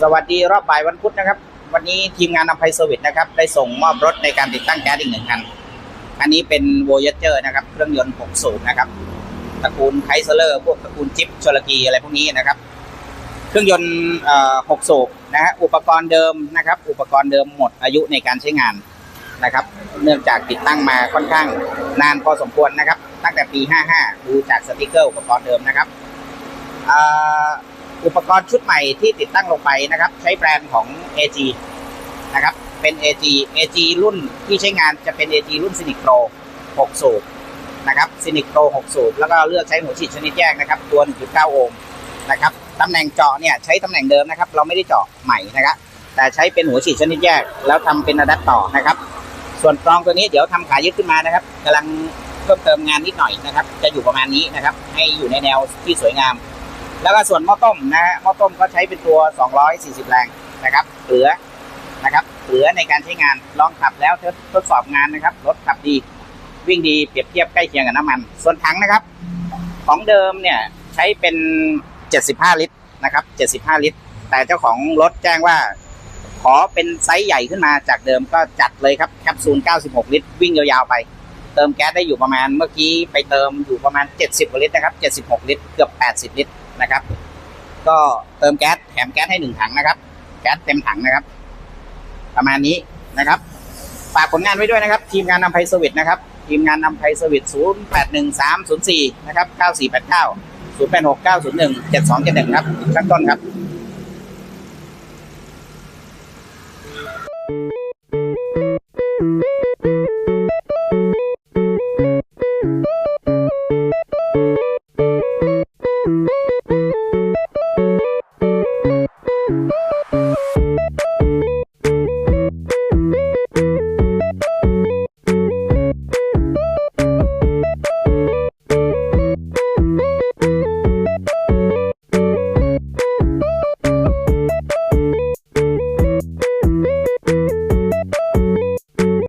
สวัสดีรอบบ่ายวันพุธนะครับ วันนี้ทีมงานนำไพเซอร์วิสนะครับ ได้ส่งมอบรถในการติดตั้งแก๊สอีกหนึ่งคัน อันนี้เป็นโวยเจอร์นะครับ เครื่องยนต์6สูบนะครับ ตระกูลไคเซอร์พวกตระกูลจิ๊บชลกีอะไรพวกนี้นะครับ เครื่องยนต์เอ่อ6สูบนะฮะ อุปกรณ์เดิมนะครับ อุปกรณ์เดิมหมดอายุในการใช้งานนะครับ เนื่องจากติดตั้งมาค่อนข้างนานพอสมควรนะครับ ตั้งแต่ปี 55 ดูจากสติกเกอร์อุปกรณ์เดิมนะครับ อุปกรณ์ชุดใหม่ที่ติดตั้งลงไปนะครับ ใช้แบรนด์ของ AG นะครับ เป็น AG AG รุ่นที่ใช้งานจะเป็น AG รุ่น Cynic Pro 6 สูบนะครับ Cynic Pro 6 สูบ แล้วก็เลือกใช้หัวฉีดชนิดแยกนะครับ ตัว 1.9 โอห์มนะครับตำแหน่งเจาะเนี่ยใช้ตำแหน่งเดิมนะครับ เราไม่ได้เจาะใหม่นะครับ แต่ใช้เป็นหัวฉีดชนิดแยก แล้วทำเป็นอะแดปต่อนะครับ ส่วนกรองตัวนี้เดี๋ยวทำขายึดขึ้นมานะครับกำลังเพิ่มเติมงานนิดหน่อยนะครับ จะอยู่ประมาณนี้นะครับ ให้อยู่ในแนวที่สวยงาม แล้วก็ส่วนหม้อต้มนะฮะหม้อต้มก็ใช้เป็นตัว 240 แรงนะครับเหลือนะครับเหลือในการใช้งานลองขับแล้วทดสอบงานนะครับรถขับดีวิ่งดีเปรียบเทียบใกล้เคียงกับน้ำมัน ส่วนถังนะครับ ของเดิมเนี่ยใช้เป็น 75 ลิตรนะครับ75 ลิตร แต่เจ้าของรถแจ้งว่า ขอเป็นไซส์ใหญ่ขึ้นมาจากเดิมก็จัดเลยครับแคปซูล 96 ลิตร วิ่งยาวๆไป เติมแก๊สได้อยู่ประมาณเมื่อกี้ไปเติมอยู่ประมาณ 70กว่าลิตรนะครับ 76 ลิตร เกือบ 80 ลิตร นะครับ ก็เติมแก๊สแถมแก๊สให้หนึ่งถังนะครับ แก๊สเต็มถังนะครับ ประมาณนี้นะครับฝากผลงานไว้ด้วยนะครับ ทีมงานนำไพสวิตนะครับ ทีมงานนำไพสวิต081304นะครับ9489 0869017271ครับข้นต้นครับ